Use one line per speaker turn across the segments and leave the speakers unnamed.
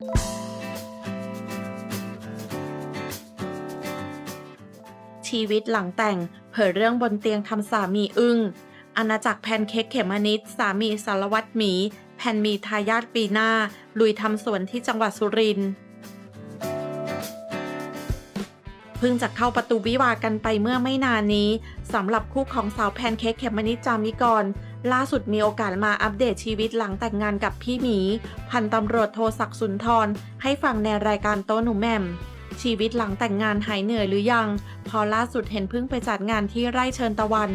ชีวิตหลังแต่งเผยเรื่องบนเตียงทำสามีอึ้งอาณาจักรแพนเค้กเขมนิดสามีสารวัตรหมี แพนมีทายาทปีหน้า ลุยทำสวนที่จังหวัดสุรินทร์ พิ่งจะเข้าประตูวิวากันไปเมื่อไม่นานนี้สำหรับคู่ของสาวแพนเค้กเขมนิจามิกร ล่าสุดมีโอกาสมาอัปเดตชีวิตหลังแต่งงานกับพี่หมี พันตำรวจโทศักสุนทร ให้ฟังในรายการโต้หนูแมม ชีวิตหลังแต่งงานหายเหนื่อยหรือยัง พอล่าสุดเห็นเพิ่งไปจัดงานที่ไร่เชิญตะวัน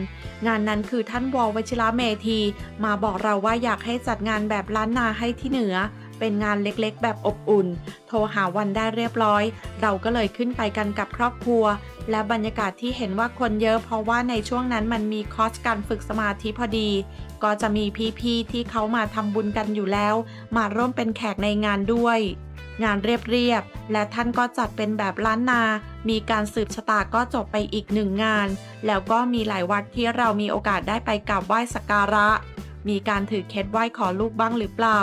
งานนั้นคือท่านวอวชิระเมธี มาบอกเราว่าอยากให้จัดงานแบบล้านนาให้ที่เหนือ เป็นงานเล็กๆ แบบอบอุ่น โทรหาวันได้เรียบร้อย เราก็เลยขึ้นไปกันกับครอบครัว และบรรยากาศที่เห็นว่าคนเยอะเพราะว่าในช่วงนั้นมันมีคอร์สการฝึกสมาธิพอดี ก็จะมีพี่ๆที่เขามาทำบุญกันอยู่แล้ว มาร่วมเป็นแขกในงานด้วย งานเรียบๆและท่านก็จัดเป็นแบบล้านนา มีการสืบชะตาก็จบไปอีกหนึ่งงาน แล้วก็มีหลายวัดที่เรามีโอกาสได้ไปกราบไหว้สักการะ มีการถือเคสไหว้ขอลูกบ้างหรือเปล่า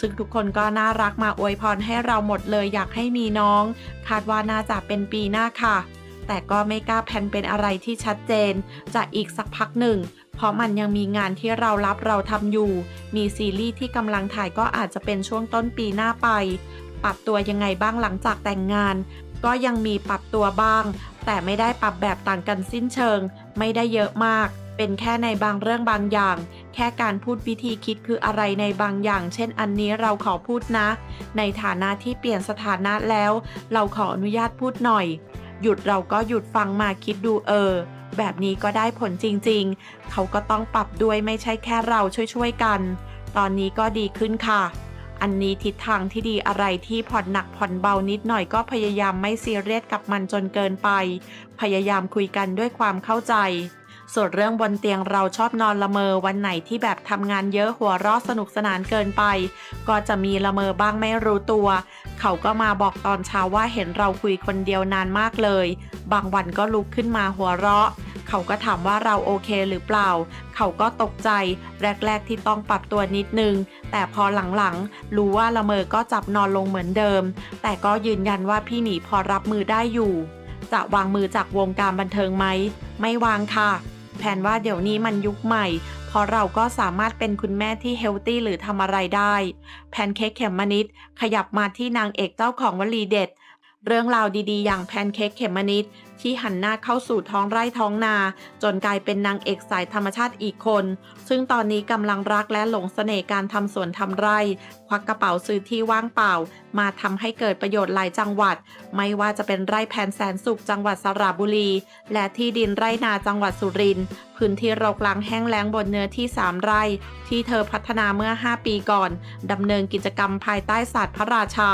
ซึ่งทุกคนก็น่ารักมาอวยพรให้เราหมดเลยอยากให้มีน้อง คาดว่าน่าจะเป็นปีหน้าค่ะ แต่ก็ไม่กล้าแพนเป็นอะไรที่ชัดเจน จะอีกสักพักหนึ่ง เพราะมันยังมีงานที่เรารับเราทำอยู่ มีซีรีส์ที่กำลังถ่ายก็อาจจะเป็นช่วงต้นปีหน้าไป ปรับตัวยังไงบ้างหลังจากแต่งงาน ก็ยังมีปรับตัวบ้าง แต่ไม่ได้ปรับแบบต่างกันสิ้นเชิง ไม่ได้เยอะมาก เป็นแค่ในบางเรื่องบางอย่าง แค่การพูดวิธีคิดคืออะไรในบางอย่าง เช่นอันนี้เราขอพูดนะ ในฐานะที่เปลี่ยนสถานะแล้ว เราขออนุญาตพูดหน่อย หยุดเราก็หยุดฟังมาคิดดูเออ แบบนี้ก็ได้ผลจริงๆ เขาก็ต้องปรับด้วยไม่ใช่แค่เราช่วยๆกัน ตอนนี้ก็ดีขึ้นค่ะอันนี้ทิศทางที่ดีอะไรที่ผ่อนหนักผ่อนเบานิดหน่อยก็พยายามไม่ซีเรียสกับมันจนเกินไป พยายามคุยกันด้วยความเข้าใจ ส่วนเรื่องบนเตียงเราชอบนอนละเมอวันไหนที่แบบทำงานเยอะหัวเราะสนุกสนานเกินไป ก็จะมีละเมอบ้างไม่รู้ตัว เขาก็มาบอกตอนเช้าว่าเห็นเราคุยคนเดียวนานมากเลย บางวันก็ลุกขึ้นมาหัวเราะ เขาก็ถามว่าเราโอเคหรือเปล่า เขาก็ตกใจ แรก ๆ ที่ต้องปรับตัวนิดนึง แต่พอหลังๆ รู้ว่าละเมอก็จับนอนลงเหมือนเดิม แต่ก็ยืนยันว่าพี่หมีพอรับมือได้อยู่ จะวางมือจากวงการบันเทิงไหม ไม่วางค่ะ แผนว่าเดี๋ยวนี้มันยุคใหม่ เพราะเราก็สามารถเป็นคุณแม่ที่เฮลตี้หรือทำอะไรได้ แพนเค้กเขมมนิดขยับมาที่นางเอกเจ้าของวลีเด็ด เรื่องราวดีๆ อย่างแพนเค้กเขมมนิดที่หันหน้าเข้าสู่ท้องไร่ท้องนา จนกลายเป็นนางเอกสายธรรมชาติอีกคน ซึ่งตอนนี้กำลังรักและหลงเสน่ห์การทำสวนทำไร่ ควักกระเป๋าซื้อที่ว่างเปล่า มาทำให้เกิดประโยชน์หลายจังหวัด ไม่ว่าจะเป็นไร่แผนแสนสุขจังหวัดสระบุรี และที่ดินไร่นาจังหวัดสุรินทร์พื้นที่รกร้างแห้งแล้งบนเนื้อที่ 3 ไร่ ที่เธอพัฒนาเมื่อ 5 ปีก่อนดำเนินกิจกรรมภายใต้ศาสตร์พระราชา